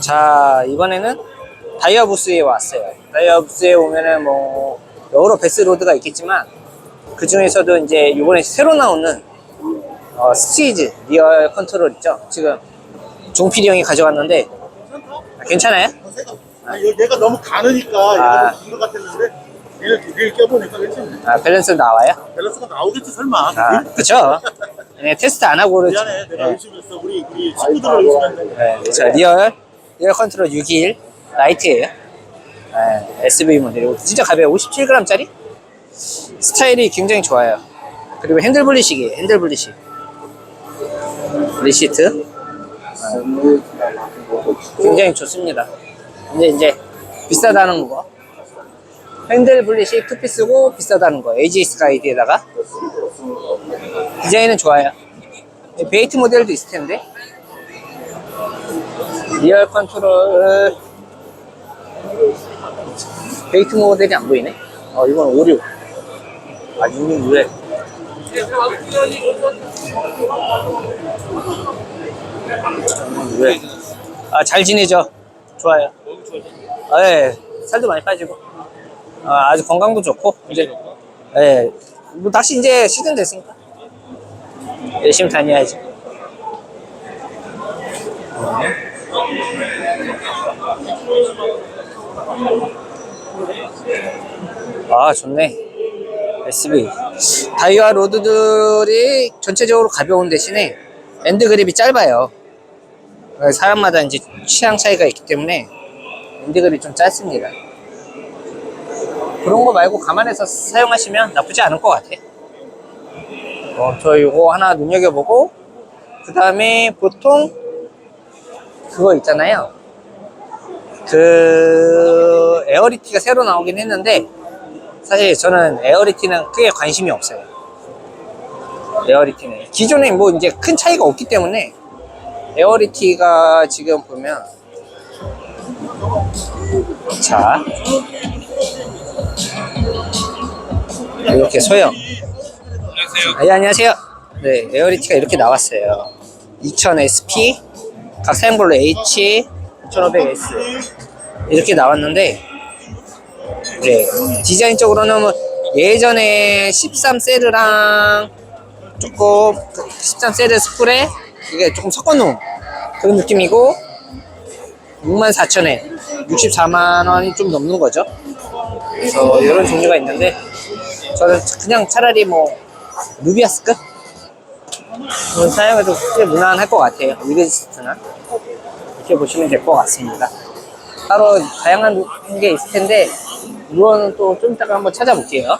자 이번에는 다이아 부스에 왔어요 다이아 부스에 오면은 뭐 여러 베스 로드가 있겠지만 그 중에서도 이제 이번에 새로 나오는 어, 스티즈 리얼 컨트롤 있죠 지금 종필이 형이 가져왔는데 아, 괜찮아요? 아, 얘- 얘가 너무 가느니까 아. 얘가 너무 긴것 같았는데 얘를 얘를 껴보니까 괜찮네. 아 밸런스 나와요? 밸런스가 나오겠지 설마. 아 그쵸 네, 테스트 안 하고 그러지 미안해 내가 네. 열심히 했어. 우리 우리 친구들을 했는데. 네, 자, 리얼, 리얼 컨트롤 621 라이트예요 네, SV 모델이고 진짜 가벼워요. 57g짜리? 스타일이 굉장히 좋아요. 그리고 핸들 분리식이에요 핸들 분리식. 리시트. 네. 굉장히 좋습니다. 근데 이제 비싸다는 거. 핸들 분리식 투피스고 비싸다는 거. AGS 가이드에다가. 디자인은 좋아요. 베이트 모델도 있을 텐데 리얼 컨트롤. 베이트 모델이 안 보이네? 어 이건 오류. 아 66, 600 아잘 지내죠? 좋아요. 아, 예. 살도 많이 빠지고. 아, 아주 건강도 좋고 이제. 예. 뭐 낚시 이제 시즌 됐으니까. 열심히 다녀야지 아 좋네. SB 다이아 로드들이 전체적으로 가벼운 대신에 엔드 그립이 짧아요. 사람마다 이제 취향 차이가 있기 때문에 엔드 그립이 좀 짧습니다. 그런 거 말고 감안해서 사용하시면 나쁘지 않을 것 같아. 어, 저 이거 하나 눈여겨보고 그 다음에 보통 그거 있잖아요 그 에어리티가 새로 나오긴 했는데 사실 저는 에어리티는 크게 관심이 없어요. 에어리티는 기존에 뭐 이제 큰 차이가 없기 때문에 에어리티가 지금 보면 자 이렇게 소형 안녕하세요. 네, 안녕하세요. 네, 에어리티가 이렇게 나왔어요. 2000 SP 각 사양별로 H 2500S 이렇게 나왔는데 네, 디자인적으로는 뭐 예전에 13세르랑 조금 13세르 스프레 이게 조금 섞어놓은 그런 느낌이고 64,000엔 64만 원이 좀 넘는 거죠. 그래서 이런 종류가 있는데 저는 그냥 차라리 뭐 루비아스급 사용해도 꽤 무난할 것 같아요. 리베지스트는 이렇게 보시면 될 것 같습니다. 따로 다양한 게 있을 텐데 이거는 또 좀 이따가 한번 찾아볼게요.